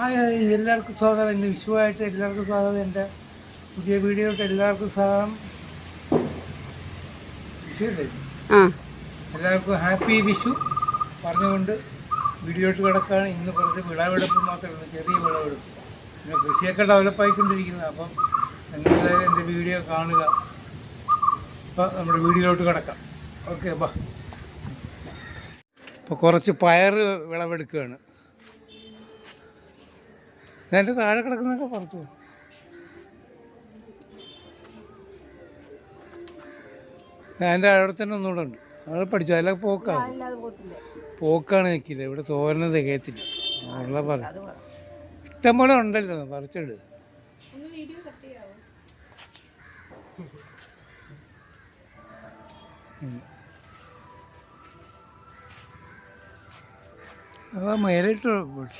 ആ എല്ലാവർക്കും സ്വാഗതം. ഇന്ന് വിഷുവായിട്ട് എല്ലാവർക്കും സ്വാഗതം. എന്റെ പുതിയ വീഡിയോയിട്ട് എല്ലാവർക്കും സ്വാഗതം. വിഷുവല്ലേ? എല്ലാവർക്കും ഹാപ്പി വിഷു. പറഞ്ഞുകൊണ്ട് വീഡിയോട്ട് കിടക്കുകയാണ്. ഇന്ന് കുറച്ച് വിളവെടുപ്പ് മാത്രമേ ഉള്ളൂ. ചെറിയ വിളവെടുപ്പ്. പിന്നെ കൃഷിയൊക്കെ ഡെവലപ്പായിക്കൊണ്ടിരിക്കുന്നത് അപ്പം എന്തായാലും എന്റെ വീഡിയോ കാണുക. ഇപ്പം നമ്മുടെ വീഡിയോയിലോട്ട് കിടക്കാം. ഓക്കെ ബാ. ഇപ്പോൾ കുറച്ച് പയർ വിളവെടുക്കുകയാണ്. എന്റെ താഴെ കിടക്കുന്നൊക്കെ പറഞ്ഞു എന്റെ അവിടെ തന്നെ ഒന്നുകൂടെ ഉണ്ട്. അവിടെ പഠിച്ചു. അതിലെ പോക്കാണ് പോക്കാണ് നിൽക്കില്ല ഇവിടെ തോരന് തികയത്തില്ല. ഉള്ള പറ. ഇഷ്ടം പോലെ ഉണ്ടല്ലോ. പറിച്ചിട്. ആ മേലിട്ട് പോട്ടെ.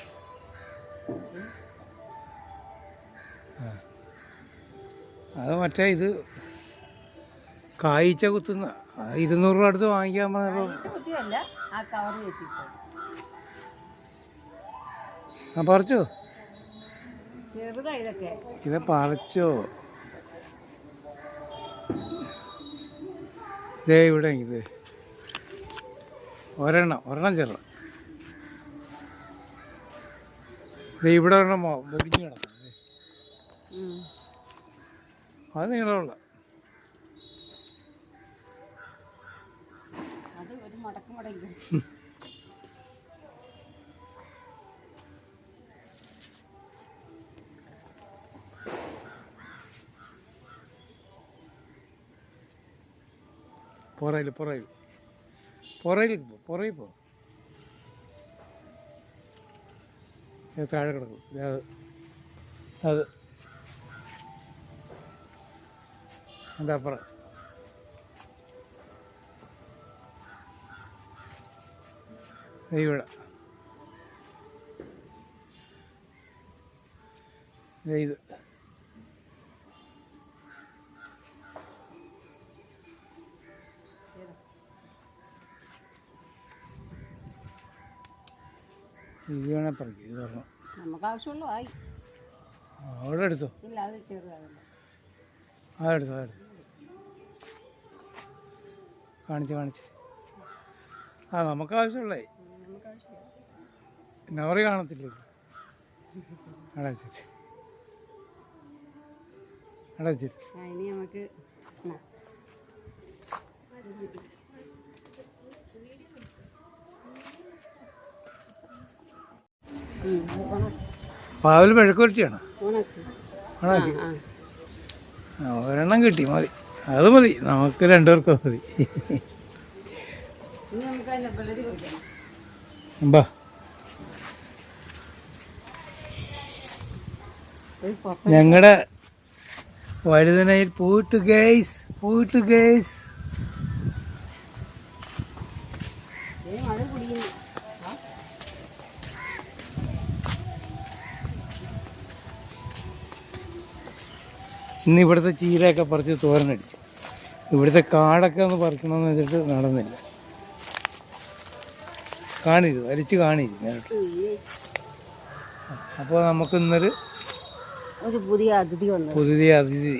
അത് മറ്റേ ഇത് കായ്ച്ച കുത്തുന്ന ഇരുന്നൂറ് രൂപ അടുത്ത് വാങ്ങിക്കാൻ പറഞ്ഞപ്പോൾ പറിച്ചോ? ഇത് പറിച്ചോ? ദേ ഇവിടെ ഇത്. ഒരെണ്ണം ഒരെണ്ണം ചെറുത് ദേ ഇവിടെ ഒരെണ്ണം പൊടിഞ്ഞു കിടക്കണം. അത് നീളമുള്ള. അത് ഒരു മടക്ക് മടങ്ങി പുറയിൽ പുറയിൽ. പുറയിൽ പോ പുറയിൽ പോ. താഴെ കിടക്കും. അത് അത് എന്റെ പറ ഇവിടെ. ഇത്. ഇത് വേണേ പറിക്കും ഇത് പറഞ്ഞു നമുക്ക് ആവശ്യമുള്ളൂ ആയി. അവിടെ എടുത്തോ. ഇല്ല അത് ചെറുതാവില്ല അതെടുത്തോ അതെടുത്തു കാണിച്ച് കാണിച്ച്. ആ നമുക്ക് ആവശ്യമുള്ളേ. നവറി കാണത്തില്ലേ? അടച്ചിട്ട് അടച്ചിട്ട് ഇനി നമുക്ക് പാവൽ മെഴുക്കുരട്ടിയാണ് ഉണക്ക്. ഒരെണ്ണം കിട്ടി മതി. അത് മതി. നമുക്ക് രണ്ടുപേർക്കും മതി. ഞങ്ങളുടെ വഴുതനയിൽ പോയിട്ട് ഗേസ്. പോയിട്ട് ഗേസ്. ഇന്ന് ഇവിടുത്തെ ചീരയൊക്കെ പറിച്ച് തോരനടിച്ചു. ഇവിടുത്തെ കാടൊക്കെ ഒന്ന് പറിക്കണമെന്ന് വെച്ചിട്ട് നടന്നില്ല. കാണിരു വലിച്ച് കാണിരു നേരിട്ട് അപ്പോൾ നമുക്ക് ഇന്നൊരു ഒരു പുതിയ അതിഥി വന്നു. പുതിയ അതിഥി.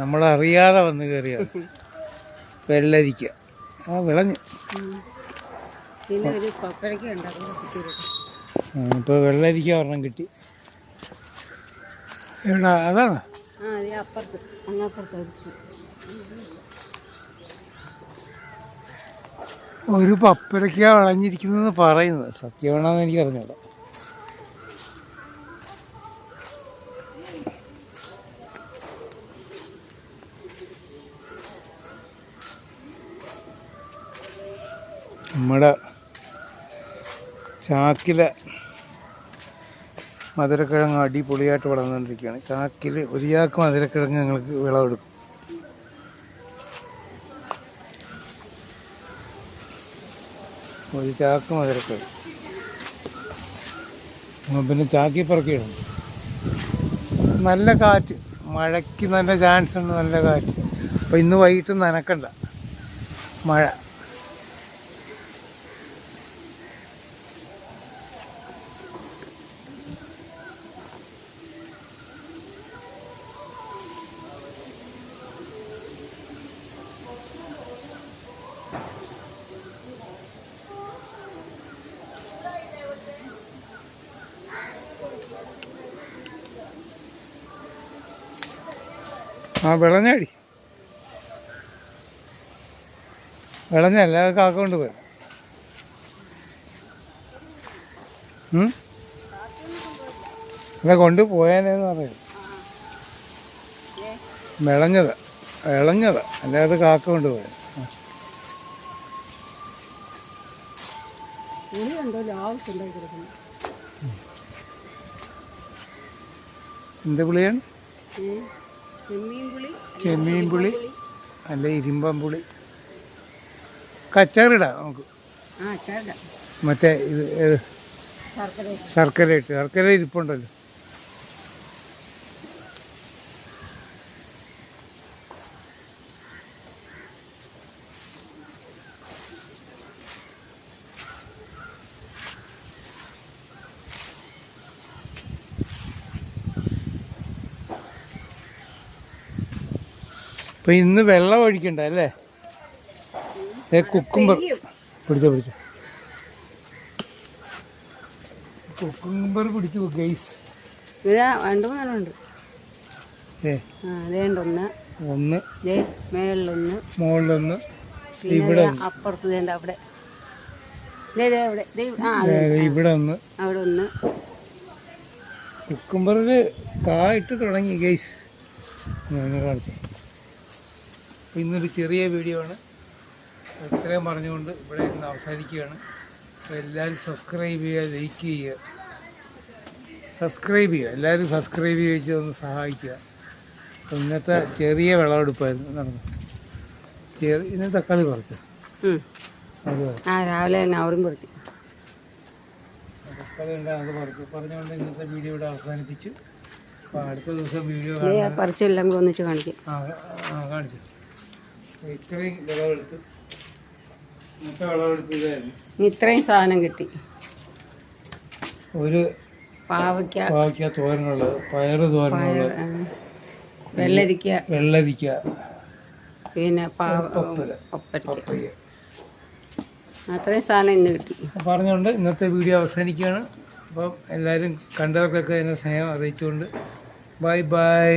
നമ്മളറിയാതെ വന്ന് കയറിയാണ് വെള്ളരിക്ക. ആ വിളഞ്ഞു. ഇപ്പോൾ വെള്ളരിക്ക ഒരെണ്ണം കിട്ടി. എവിടെ അതാണ്. ആ അപ്പുറത്ത് അങ്ങപ്പുറത്ത് അടിച്ചു. ഒരു പപ്പരക്ക വിളഞ്ഞിരിക്കുന്നതെന്ന് പറയുന്നത്. സത്യമാണെന്ന് എനിക്ക് അറിഞ്ഞൂടാ. നമ്മുടെ ചാക്കിലെ മധുരക്കിഴങ്ങ് അടിപൊളിയായിട്ട് വളർന്നുകൊണ്ടിരിക്കുകയാണ്. ചാക്കിൽ ഒരു ചാക്ക് മധുരക്കിഴങ്ങ് ഞങ്ങൾക്ക് വിളവെടുക്കും. ഒരു ചാക്ക് മധുരക്കിഴങ്ങ്. പിന്നെ ചാക്കി പറക്കിയിടും. നല്ല കാറ്റ്. മഴയ്ക്ക് നല്ല ചാൻസ് ഉണ്ട് നല്ല കാറ്റ്. അപ്പോൾ ഇന്ന് വൈകിട്ട് നനക്കണ്ട. മഴ. ആ വിളഞ്ഞടി. വിളഞ്ഞല്ല അത് കാക്ക കൊണ്ട് പോയി? അല്ല കൊണ്ട് പോയാനേന്ന് പറയും. വിളഞ്ഞത് വിളഞ്ഞത്. അല്ലാതെ കാക്ക കൊണ്ട് കിടക്കുന്നു എന്ത് പുളിയാണ്? ചെമ്മീൻ പുളി അല്ല ഇരുമ്പം പുളി കച്ചാറിടാം നമുക്ക് മറ്റേ ഇത് ശർക്കര ഇട്ട് ശർക്കര ഇരിപ്പുണ്ടല്ലോ. ഇപ്പൊ ഇന്ന് വെള്ളം ഒഴിക്കണ്ട അല്ലേ? ഏ കുക്കുംബർ പിടിച്ചോ പിടിച്ചോ. കുക്കുംബർ പിടിച്ചു ഗൈസ് രണ്ട് മൂന്നെണ്ണമുണ്ട് ഏ ഒന്ന്. ഒന്ന്. മേളിലൊന്ന്. മുകളിലൊന്ന് ഇവിടെ അപ്പുറത്ത് അവിടെ. ഇവിടെ ഒന്ന്. അവിടെ ഒന്ന്. കുക്കുംബറിൽ കായിട്ട് തുടങ്ങി ഗൈസ് കാണിച്ചു. അപ്പോൾ ഇന്നൊരു ചെറിയ വീഡിയോ ആണ്. ഇത്രയും പറഞ്ഞുകൊണ്ട് ഇവിടെ ഇന്ന് അവസാനിക്കുകയാണ്. അപ്പോൾ എല്ലാവരും സബ്സ്ക്രൈബ് ചെയ്യുക ലൈക്ക് ചെയ്യുക. സബ്സ്ക്രൈബ് ചെയ്യുക. എല്ലാവരും സബ്സ്ക്രൈബ് ചെയ്ത് ഒന്ന് സഹായിക്കുക. അപ്പോൾ ഇന്നത്തെ ചെറിയ വിളവെടുപ്പായിരുന്നു. നടന്നു ചെറിയ ഇന്ന് തക്കാളി കുറച്ച് ആ രാവിലെ തന്നെ അവരും തക്കാളി പറിച്ചു. പറഞ്ഞുകൊണ്ട് ഇന്നത്തെ വീഡിയോ ഇവിടെ അവസാനിപ്പിച്ചു. അപ്പോൾ അടുത്ത ദിവസം വീഡിയോ പറിച്ചെല്ലാം ഒന്നിച്ച് കാണിക്കും. ആ കാണിച്ചു ഇത്രയും വിളവെടുത്ത്. ഇന്നത്തെ വിളവെടുപ്പ് ഇതായിരുന്നു. ഇനി ഇത്രയും സാധനം കിട്ടി. ഒരു പാവയ്ക്ക. പാവയ്ക്ക തോരനുള്ളത് പയറ് തോരനുള്ളത് വെള്ളരിക്ക. വെള്ളരിക്ക പിന്നെ. പപ്പരിക്ക. അത്രയും സാധനം ഇന്ന് കിട്ടി. പറഞ്ഞുകൊണ്ട് ഇന്നത്തെ വീഡിയോ അവസാനിക്കുകയാണ്. അപ്പം എല്ലാവരും കണ്ടവർക്കൊക്കെ എന്നെ സ്നേഹം അറിയിച്ചുകൊണ്ട്. Bye bye.